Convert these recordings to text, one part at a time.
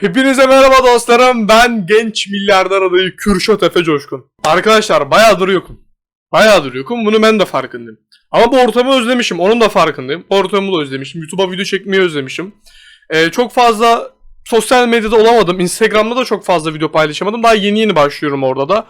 Hepinize merhaba dostlarım. Ben genç milyarder adayı Kürşat Efe Coşkun. Arkadaşlar bayağıdır yokum. Bayağıdır yokum. Bunu ben de farkındayım. Ama bu ortamı özlemişim. Onun da farkındayım. Ortamı da özlemişim. YouTube'a video çekmeyi özlemişim. Ee, çok fazla sosyal medyada olamadım. Instagram'da da çok fazla video paylaşamadım. Daha yeni yeni başlıyorum orada da.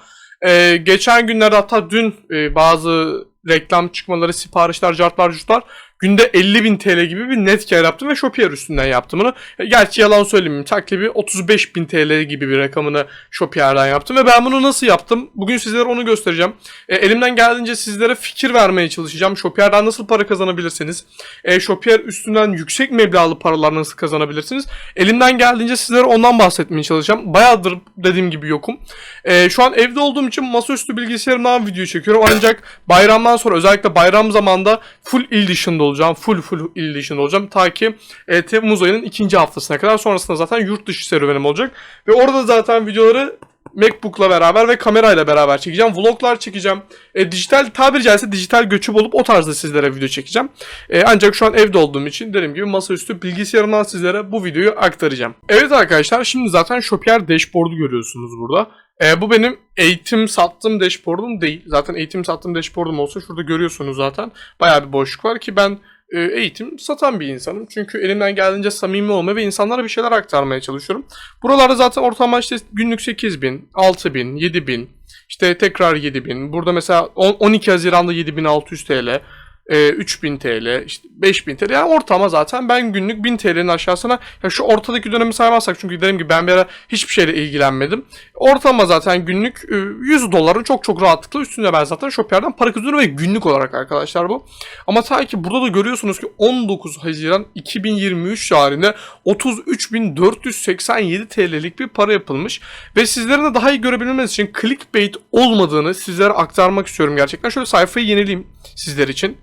Ee, geçen günlerde hatta dün e, bazı reklam çıkmaları, siparişler, cartlar, curtlar günde 50.000 TL gibi bir net kar yaptım ve Shopier üstünden yaptım bunu. E, Gerçi yalan söylemeyeyim. Takribi 35.000 TL gibi bir rakamını Shopier'den yaptım ve ben bunu nasıl yaptım? Bugün sizlere onu göstereceğim. E, elimden geldiğince sizlere fikir vermeye çalışacağım. Shopier'den nasıl para kazanabilirsiniz? E, Shopier üstünden yüksek meblağlı paralar nasıl kazanabilirsiniz? Elimden geldiğince sizlere ondan bahsetmeye çalışacağım. Bayağıdır dediğim gibi yokum. E, şu an evde olduğum için masaüstü bilgisayarımdan video çekiyorum. Ancak bayramdan sonra özellikle bayram zamanında full il dışında olacağım. Full full il dışında olacağım. Ta ki e, Temmuz ayının ikinci haftasına kadar. Sonrasında zaten yurt dışı serüvenim olacak. Ve orada zaten videoları MacBook'la beraber ve kamerayla beraber çekeceğim. Vloglar çekeceğim. E, dijital tabiri caizse dijital göçüp olup o tarzda sizlere video çekeceğim. E, ancak şu an evde olduğum için dediğim gibi masaüstü bilgisayarımdan sizlere bu videoyu aktaracağım. Evet arkadaşlar şimdi zaten Shopier dashboard'u görüyorsunuz burada. E, bu benim eğitim sattığım dashboard'um değil. Zaten eğitim sattığım dashboard'um olsa şurada görüyorsunuz zaten. Bayağı bir boşluk var ki ben e, eğitim satan bir insanım. Çünkü elimden geldiğince samimi olmaya ve insanlara bir şeyler aktarmaya çalışıyorum. Buralarda zaten ortalama işte günlük 8000, 6000, 7000, işte tekrar 7000. Burada mesela on- 12 Haziran'da 7600 TL. E, 3000 TL, işte 5000 TL. Yani ortama zaten ben günlük 1000 TL'nin aşağısına ya şu ortadaki dönemi saymazsak çünkü dediğim gibi ben bir ara hiçbir şeyle ilgilenmedim. Ortalama zaten günlük e, 100 doların çok çok rahatlıkla üstünde ben zaten Shopier'den para kazanıyorum ve günlük olarak arkadaşlar bu. Ama ta ki burada da görüyorsunuz ki 19 Haziran 2023 tarihinde 33.487 TL'lik bir para yapılmış. Ve sizlerin de daha iyi görebilmeniz için clickbait olmadığını sizlere aktarmak istiyorum gerçekten. Şöyle sayfayı yenileyim sizler için.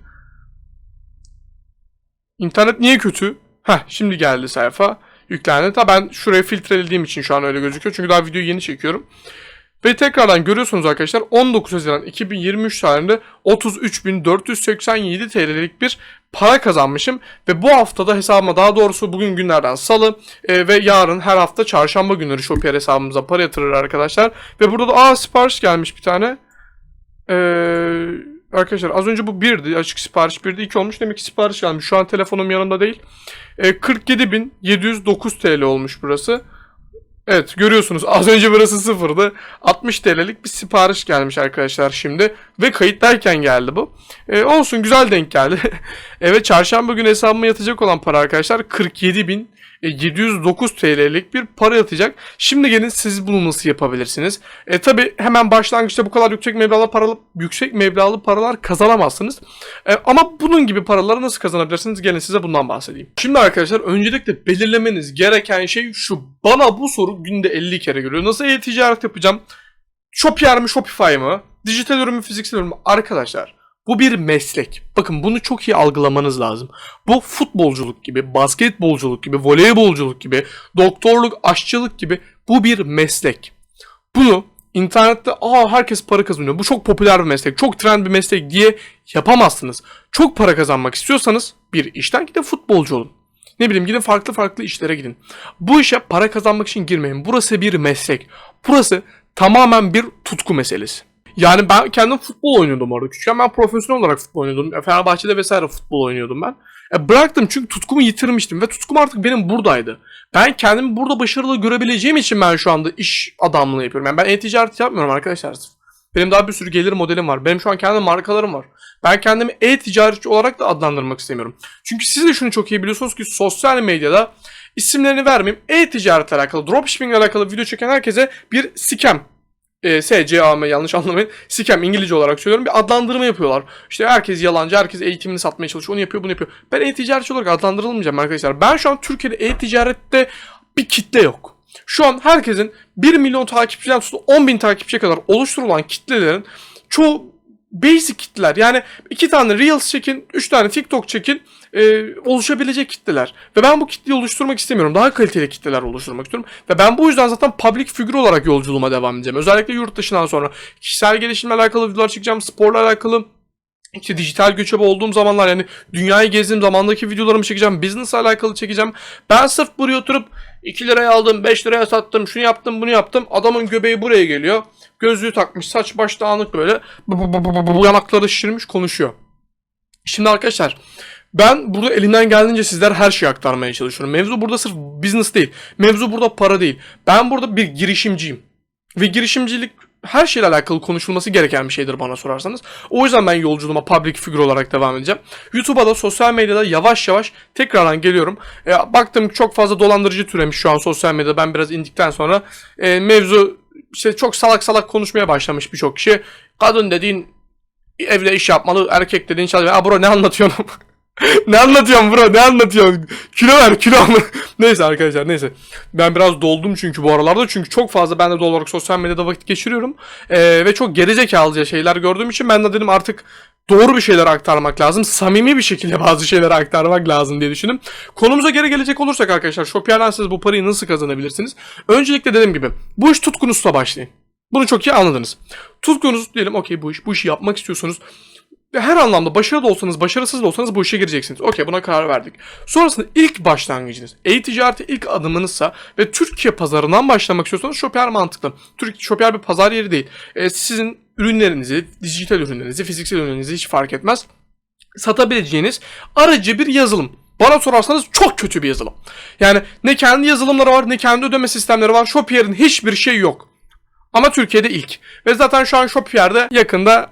İnternet niye kötü? Heh şimdi geldi sayfa. Yüklendi. Ta ben şuraya filtrelediğim için şu an öyle gözüküyor. Çünkü daha videoyu yeni çekiyorum. Ve tekrardan görüyorsunuz arkadaşlar 19 Haziran 2023 tarihinde 33.487 TL'lik bir para kazanmışım. Ve bu haftada hesabıma daha doğrusu bugün günlerden salı e, ve yarın her hafta çarşamba günleri Shopier hesabımıza para yatırır arkadaşlar. Ve burada da aa sipariş gelmiş bir tane. Eee... Arkadaşlar az önce bu birdi. Açık sipariş birdi. iki olmuş. Demek ki sipariş gelmiş. Şu an telefonum yanında değil. E, 47.709 TL olmuş burası. Evet görüyorsunuz az önce burası sıfırdı. 60 TL'lik bir sipariş gelmiş arkadaşlar şimdi. Ve kayıttayken geldi bu. E, olsun güzel denk geldi. evet çarşamba günü hesabıma yatacak olan para arkadaşlar 47.709 TL'lik bir para yatacak. Şimdi gelin siz bunu nasıl yapabilirsiniz? E tabi hemen başlangıçta bu kadar yüksek meblağlı paralı yüksek meblağlı paralar kazanamazsınız. E, ama bunun gibi paraları nasıl kazanabilirsiniz? Gelin size bundan bahsedeyim. Şimdi arkadaşlar öncelikle belirlemeniz gereken şey şu. Bana bu soru günde 50 kere geliyor. Nasıl e-ticaret yapacağım? Shopier mi Shopify mı? Dijital ürün mü fiziksel ürün mü? Arkadaşlar bu bir meslek. Bakın bunu çok iyi algılamanız lazım. Bu futbolculuk gibi, basketbolculuk gibi, voleybolculuk gibi, doktorluk, aşçılık gibi bu bir meslek. Bunu internette aa herkes para kazanıyor. Bu çok popüler bir meslek, çok trend bir meslek diye yapamazsınız. Çok para kazanmak istiyorsanız bir işten gidin futbolcu olun. Ne bileyim gidin farklı farklı işlere gidin. Bu işe para kazanmak için girmeyin. Burası bir meslek. Burası tamamen bir tutku meselesi. Yani ben kendim futbol oynuyordum orada küçükken. Ben profesyonel olarak futbol oynuyordum. Fenerbahçe'de vesaire futbol oynuyordum ben. E, bıraktım çünkü tutkumu yitirmiştim ve tutkum artık benim buradaydı. Ben kendimi burada başarılı görebileceğim için ben şu anda iş adamlığı yapıyorum. Yani ben e-ticaret yapmıyorum arkadaşlar. Benim daha bir sürü gelir modelim var. Benim şu an kendi markalarım var. Ben kendimi e-ticaretçi olarak da adlandırmak istemiyorum. Çünkü siz de şunu çok iyi biliyorsunuz ki sosyal medyada isimlerini vermeyeyim. E-ticaretle alakalı, dropshipping ile alakalı video çeken herkese bir scam e, SCAM yanlış anlamayın. Scam İngilizce olarak söylüyorum. Bir adlandırma yapıyorlar. İşte herkes yalancı, herkes eğitimini satmaya çalışıyor. Onu yapıyor, bunu yapıyor. Ben e-ticaretçi olarak adlandırılmayacağım arkadaşlar. Ben şu an Türkiye'de e-ticarette bir kitle yok. Şu an herkesin 1 milyon takipçiden tutun 10 bin takipçiye kadar oluşturulan kitlelerin çoğu basic kitleler. Yani iki tane Reels çekin, üç tane TikTok çekin e, oluşabilecek kitleler. Ve ben bu kitleyi oluşturmak istemiyorum. Daha kaliteli kitleler oluşturmak istiyorum. Ve ben bu yüzden zaten public figür olarak yolculuğuma devam edeceğim. Özellikle yurt dışından sonra kişisel gelişimle alakalı videolar çekeceğim, sporla alakalı işte dijital göçebe olduğum zamanlar yani dünyayı gezdiğim zamandaki videolarımı çekeceğim. Business alakalı çekeceğim. Ben sırf buraya oturup 2 liraya aldım, 5 liraya sattım, şunu yaptım, bunu yaptım. Adamın göbeği buraya geliyor. Gözlüğü takmış, saç baş dağınık böyle. Yanakları şişirmiş konuşuyor. Şimdi arkadaşlar ben burada elimden geldiğince sizler her şeyi aktarmaya çalışıyorum. Mevzu burada sırf business değil. Mevzu burada para değil. Ben burada bir girişimciyim. Ve girişimcilik her şeyle alakalı konuşulması gereken bir şeydir bana sorarsanız. O yüzden ben yolculuğuma public figür olarak devam edeceğim. YouTube'a da sosyal medyada yavaş yavaş tekrardan geliyorum. E, baktım çok fazla dolandırıcı türemiş şu an sosyal medyada. Ben biraz indikten sonra e, mevzu işte çok salak salak konuşmaya başlamış birçok kişi. Kadın dediğin evde iş yapmalı, erkek dediğin çalışmalı. Aa bro ne anlatıyorsun? ne anlatıyorsun bro ne anlatıyorsun? Kilo ver kilo al. neyse arkadaşlar neyse. Ben biraz doldum çünkü bu aralarda. Çünkü çok fazla ben de doğal olarak sosyal medyada vakit geçiriyorum. Ee, ve çok gerizekalıca şeyler gördüğüm için ben de dedim artık doğru bir şeyler aktarmak lazım. Samimi bir şekilde bazı şeyleri aktarmak lazım diye düşündüm. Konumuza geri gelecek olursak arkadaşlar Shopier'den siz bu parayı nasıl kazanabilirsiniz? Öncelikle dediğim gibi bu iş tutkunuzla başlayın. Bunu çok iyi anladınız. Tutkunuz diyelim okey bu iş bu işi yapmak istiyorsunuz. Her anlamda başarılı olsanız, başarısız da olsanız bu işe gireceksiniz. Okey buna karar verdik. Sonrasında ilk başlangıcınız, e-ticarete ilk adımınızsa ve Türkiye pazarından başlamak istiyorsanız Shopier mantıklı. Türkiye Shopier bir pazar yeri değil. E, sizin ürünlerinizi, dijital ürünlerinizi, fiziksel ürünlerinizi hiç fark etmez. Satabileceğiniz aracı bir yazılım. Bana sorarsanız çok kötü bir yazılım. Yani ne kendi yazılımları var ne kendi ödeme sistemleri var. Shopier'in hiçbir şey yok. Ama Türkiye'de ilk. Ve zaten şu an Shopier'de yakında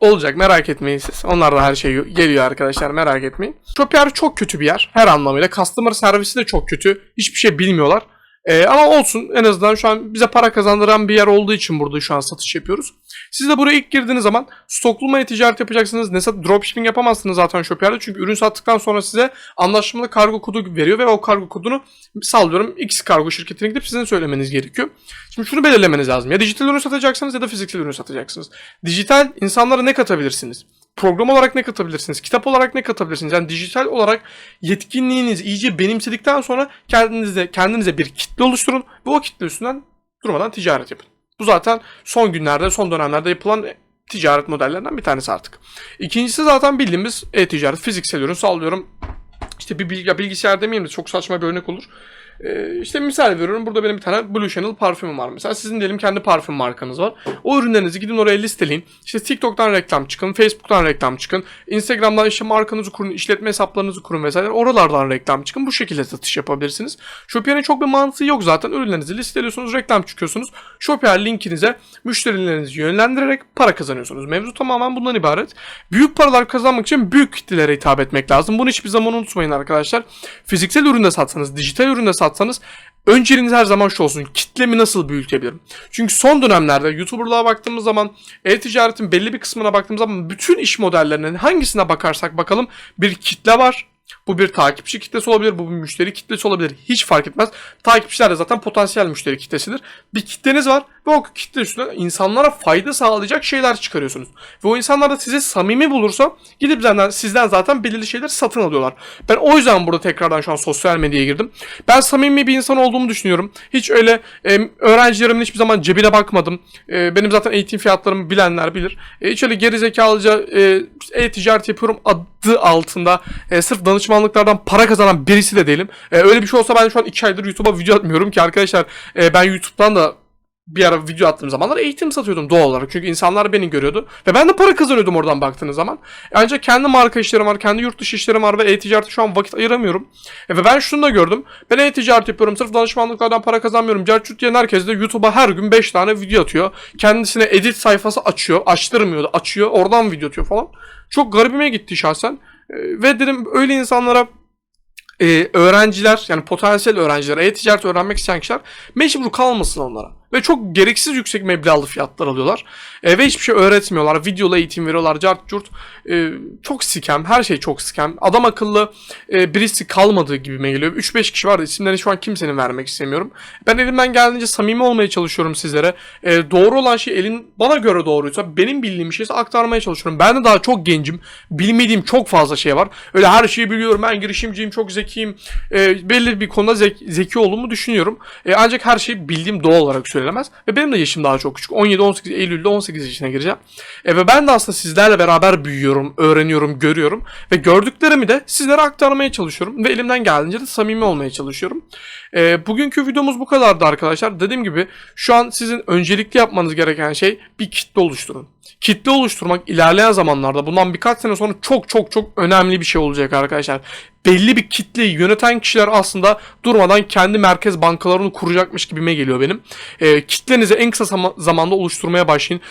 olacak merak etmeyin siz. Onlar da her şey geliyor arkadaşlar merak etmeyin. Shopier çok kötü bir yer her anlamıyla. Customer servisi de çok kötü. Hiçbir şey bilmiyorlar. Ee, ama olsun en azından şu an bize para kazandıran bir yer olduğu için burada şu an satış yapıyoruz. Siz de buraya ilk girdiğiniz zaman stoklama ticaret yapacaksınız. Ne sat dropshipping yapamazsınız zaten Shopier'de. Çünkü ürün sattıktan sonra size anlaşmalı kargo kodu veriyor ve o kargo kodunu sallıyorum X kargo şirketine gidip sizin söylemeniz gerekiyor. Şimdi şunu belirlemeniz lazım. Ya dijital ürün satacaksınız ya da fiziksel ürün satacaksınız. Dijital insanlara ne katabilirsiniz? Program olarak ne katabilirsiniz? Kitap olarak ne katabilirsiniz? Yani dijital olarak yetkinliğinizi iyice benimsedikten sonra kendinize kendinize bir kitle oluşturun ve o kitle üstünden durmadan ticaret yapın. Bu zaten son günlerde, son dönemlerde yapılan ticaret modellerinden bir tanesi artık. İkincisi zaten bildiğimiz e-ticaret, fiziksel ürün sallıyorum. İşte bir bilgi, bilgisayar demeyeyim de çok saçma bir örnek olur. Ee, işte misal veriyorum burada benim bir tane Blue Channel parfümüm var mesela. Sizin diyelim kendi parfüm markanız var. O ürünlerinizi gidin oraya listeleyin. İşte TikTok'tan reklam çıkın, Facebook'tan reklam çıkın. Instagram'dan işte markanızı kurun, işletme hesaplarınızı kurun vesaire. Oralardan reklam çıkın. Bu şekilde satış yapabilirsiniz. Shopier'in çok bir mantığı yok zaten. Ürünlerinizi listeliyorsunuz, reklam çıkıyorsunuz. Shopier linkinize müşterilerinizi yönlendirerek para kazanıyorsunuz. Mevzu tamamen bundan ibaret. Büyük paralar kazanmak için büyük kitlelere hitap etmek lazım. Bunu hiçbir zaman unutmayın arkadaşlar. Fiziksel üründe satsanız, dijital üründe satsanız satsanız önceliğiniz her zaman şu olsun. Kitlemi nasıl büyütebilirim? Çünkü son dönemlerde YouTuber'lığa baktığımız zaman e-ticaretin belli bir kısmına baktığımız zaman bütün iş modellerinin hangisine bakarsak bakalım bir kitle var. Bu bir takipçi kitlesi olabilir, bu bir müşteri kitlesi olabilir. Hiç fark etmez. Takipçiler de zaten potansiyel müşteri kitlesidir. Bir kitleniz var ve o kitle üstüne insanlara fayda sağlayacak şeyler çıkarıyorsunuz. Ve o insanlar da sizi samimi bulursa gidip sizden, sizden zaten belirli şeyler satın alıyorlar. Ben o yüzden burada tekrardan şu an sosyal medyaya girdim. Ben samimi bir insan olduğumu düşünüyorum. Hiç öyle e, öğrencilerimin hiçbir zaman cebine bakmadım. E, benim zaten eğitim fiyatlarımı bilenler bilir. E, hiç öyle gerizekalıca e, e-ticaret yapıyorum adı altında e, sırf danışmanlıklardan para kazanan birisi de değilim. E, öyle bir şey olsa ben şu an 2 aydır YouTube'a video atmıyorum ki arkadaşlar e, ben YouTube'dan da bir ara video attığım zamanlar eğitim satıyordum doğal olarak. Çünkü insanlar beni görüyordu. Ve ben de para kazanıyordum oradan baktığınız zaman. Ancak kendi marka işlerim var, kendi yurt dışı işlerim var ve e-ticarete şu an vakit ayıramıyorum. E ve ben şunu da gördüm. Ben e-ticaret yapıyorum. Sırf danışmanlıklardan para kazanmıyorum. Cerçut diyen herkes de YouTube'a her gün 5 tane video atıyor. Kendisine edit sayfası açıyor. Açtırmıyordu. Açıyor. Oradan video atıyor falan. Çok garibime gitti şahsen. E, ve dedim öyle insanlara e, öğrenciler yani potansiyel öğrenciler e-ticaret öğrenmek isteyen kişiler mecbur kalmasın onlara. Ve çok gereksiz yüksek meblağlı fiyatlar alıyorlar. E, ve hiçbir şey öğretmiyorlar. Videolu eğitim veriyorlar. Cart curt. E, çok sikem. Her şey çok sikem. Adam akıllı e, birisi kalmadığı gibi geliyor. 3-5 kişi vardı. İsimlerini şu an kimsenin vermek istemiyorum. Ben elimden geldiğince samimi olmaya çalışıyorum sizlere. E, doğru olan şey elin bana göre doğruysa benim bildiğim şeyse aktarmaya çalışıyorum. Ben de daha çok gencim. Bilmediğim çok fazla şey var. Öyle her şeyi biliyorum. Ben girişimciyim. Çok zekiyim. E, belli bir konuda zek- zeki olduğumu düşünüyorum. E, ancak her şeyi bildiğim doğal olarak söylüyorum söylenemez. Ve benim de yaşım daha çok küçük. 17-18 Eylül'de 18 yaşına gireceğim. E, ve ben de aslında sizlerle beraber büyüyorum, öğreniyorum, görüyorum. Ve gördüklerimi de sizlere aktarmaya çalışıyorum. Ve elimden geldiğince de samimi olmaya çalışıyorum. E, bugünkü videomuz bu kadardı arkadaşlar. Dediğim gibi şu an sizin öncelikli yapmanız gereken şey bir kitle oluşturun. Kitle oluşturmak ilerleyen zamanlarda bundan birkaç sene sonra çok çok çok önemli bir şey olacak arkadaşlar. Belli bir kitleyi yöneten kişiler aslında durmadan kendi merkez bankalarını kuracakmış gibime geliyor benim. E, kitlenizi en kısa zama- zamanda oluşturmaya başlayın.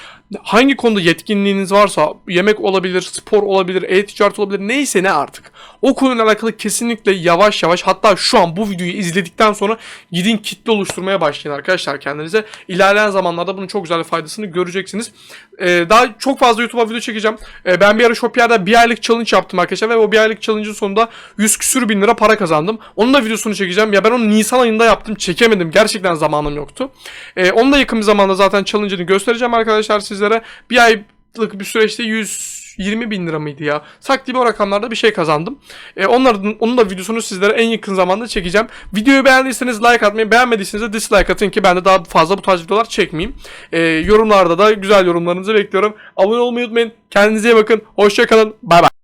Hangi konuda yetkinliğiniz varsa yemek olabilir, spor olabilir, e-ticaret olabilir neyse ne artık. O konuyla alakalı kesinlikle yavaş yavaş hatta şu an bu videoyu izledikten sonra gidin kitle oluşturmaya başlayın arkadaşlar kendinize. İlerleyen zamanlarda bunun çok güzel faydasını göreceksiniz. Ee, daha çok fazla YouTube'a video çekeceğim. Ee, ben bir ara Shopier'da bir aylık challenge yaptım arkadaşlar ve o bir aylık challenge'ın sonunda 100 küsür bin lira para kazandım. Onun da videosunu çekeceğim. Ya ben onu Nisan ayında yaptım. Çekemedim. Gerçekten zamanım yoktu. Ee, onu da yakın bir zamanda zaten challenge'ını göstereceğim arkadaşlar sizlere. Bir aylık bir süreçte 100 20 bin lira mıydı ya? Sak gibi o rakamlarda bir şey kazandım. Ee, onların, onun da videosunu sizlere en yakın zamanda çekeceğim. Videoyu beğendiyseniz like atmayı, beğenmediyseniz de dislike atın ki ben de daha fazla bu tarz videolar çekmeyeyim. Ee, yorumlarda da güzel yorumlarınızı bekliyorum. Abone olmayı unutmayın. Kendinize iyi bakın. Hoşçakalın. Bay bay.